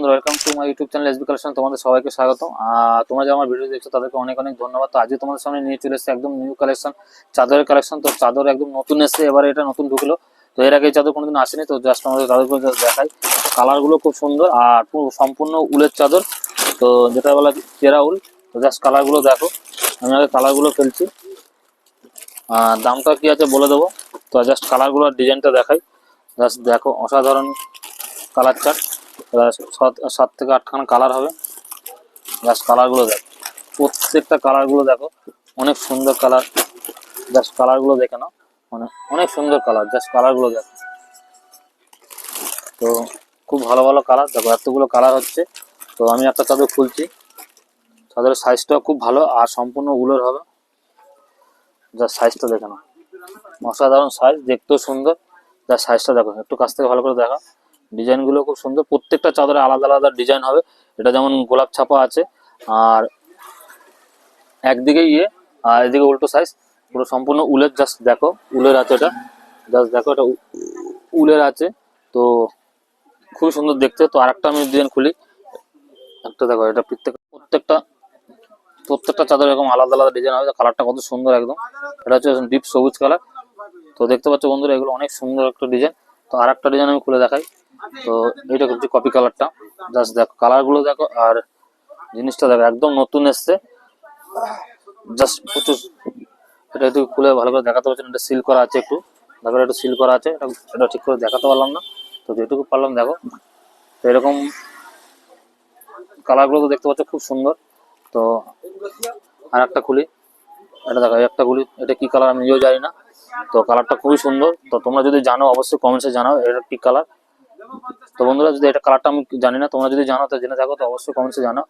বন্ধুরা welcome to my YouTube channel SB collection তোমাদের সবাইকে স্বাগত আর তোমরা যারা আমার ভিডিও দেখছ, তাদেরকে অনেক অনেক ধন্যবাদ। তো আজকে তোমাদের সামনে নিয়ে চলে এসেছে একদম নিউ কালেকশন চাদরের কালেকশন তো চাদর একদম নতুন এসেছে, এবারে এটা নতুন ঢুকলো। তো এর আগে চাদর কোনোদিন আসেনি, তো জাস্ট আমাদের চাদরগুলো দেখাই। কালারগুলো খুব সুন্দর, আর পুরো সম্পূর্ণ উলের চাদর। তো যেটা বলা চেরা উল, তো জাস্ট কালারগুলো দেখো। আমি আগে কালারগুলো ফেলছি। আর দামটা কি আছে বলে দেবো। তো জাস্ট কালারগুলো আর ডিজাইনটা দেখাই। জাস্ট দেখো, অসাধারণ কালার চার্ট সাত থেকে আটখানা কালার হবে। জাস্ট কালারগুলো দেখো। প্রত্যেকটা কালারগুলো দেখো। অনেক সুন্দর কালার জাস্ট কালারগুলো দেখে নাও। মানে অনেক সুন্দর কালার জাস্ট কালারগুলো দেখো। তো খুব ভালো ভালো কালার দেখো এতগুলো কালার হচ্ছে। তো আমি একটা চাদর খুলছি। চাদরের সাইজটাও খুব ভালো। আর সম্পূর্ণ উলের হবে। যার সাইজটা দেখে নাও। অসাধারণ সাইজ দেখতেও সুন্দর। যার সাইজটা দেখো। একটু কাছ থেকে ভালো করে দেখা। ডিজাইনগুলো খুব সুন্দর। প্রত্যেকটা চাদরে আলাদা আলাদা ডিজাইন হবে। এটা যেমন গোলাপ ছাপা আছে। আর একদিকে ইয়ে আর এদিকে উল্টো সাইজ পুরো সম্পূর্ণ উলের জাস্ট দেখো। উলের আছে এটা। জাস্ট দেখো, এটা উলের আছে। তো খুবই সুন্দর দেখতে। তো আরেকটা আমি ডিজাইন খুলি। একটা দেখো, এটা প্রত্যেক প্রত্যেকটা প্রত্যেকটা চাদর এরকম আলাদা আলাদা ডিজাইন হবে। কালারটা কত সুন্দর একদম। এটা হচ্ছে ডিপ সবুজ কালার তো দেখতে পাচ্ছ বন্ধুরা, এগুলো অনেক সুন্দর একটা ডিজাইন তো আর একটা ডিজাইন আমি খুলে দেখাই। তো এটা হচ্ছে কপি কালারটা জাস্ট দেখো কালারগুলো দেখো, আর জিনিসটা দেখো, একদম নতুন এসছে। জাস্ট প্রচুর, এটা একটু খুলে ভালো করে দেখাতে পারছেন, এটা সিল করা আছে একটু। দেখো একটু সিল করা আছে, এটা এটা ঠিক করে দেখাতে পারলাম না। তো যেটুকু পারলাম, দেখো। তো এরকম কালারগুলো তো দেখতে পাচ্ছ, খুব সুন্দর। তো আর একটা খুলি। এটা দেখো একটা খুলি। এটা কি কালার আমি নিজেও জানি না। তো কালারটা খুবই সুন্দর। তো তোমরা যদি জানো, অবশ্যই কমেন্টসে জানাও, এটা কি কালার তো বন্ধুরা, যদি এটা কালারটা আমি জানি না, তোমরা যদি জানো, তো জেনে থাকো, তো অবশ্যই কমেন্টসে জানাও।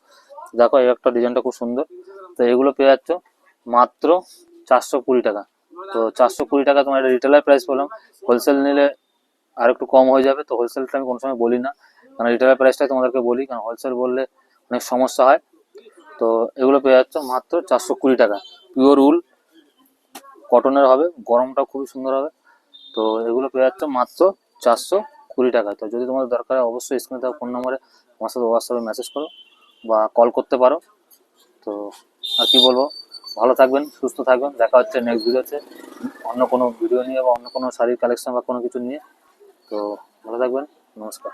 দেখো, এই একটা ডিজাইনটা খুব সুন্দর। তো এগুলো পেয়ে যাচ্ছ মাত্র চারশো কুড়ি টাকা। তো চারশো কুড়ি টাকা তোমার এটা রিটেলার প্রাইস বললাম। হোলসেল নিলে আর একটু কম হয়ে যাবে, তো হোলসেলটা আমি কোনো সময় বলি না। কারণ রিটেলার প্রাইসটাই তোমাদেরকে বলি, কারণ হোলসেল বললে অনেক সমস্যা হয়। তো এগুলো পেয়ে যাচ্ছ মাত্র চারশো কুড়ি টাকা। পিওর উল কটনের হবে, গরমটাও খুবই সুন্দর হবে। তো এগুলো পেয়ে যাচ্ছে মাত্র চারশো কুড়ি টাকা। তো যদি তোমাদের দরকার হয়, অবশ্যই স্ক্রিনে দেওয়া ফোন নম্বরে আমার সাথে হোয়াটসঅ্যাপে মেসেজ করো বা কল করতে পারো। তো আর কি বলব? ভালো থাকবেন, সুস্থ থাকবেন। দেখা হচ্ছে নেক্সট ভিডিওতে অন্য কোনো ভিডিও নিয়ে বা অন্য কোনো শাড়ির কালেকশন বা কোনো কিছু নিয়ে। তো ভালো থাকবেন। নমস্কার।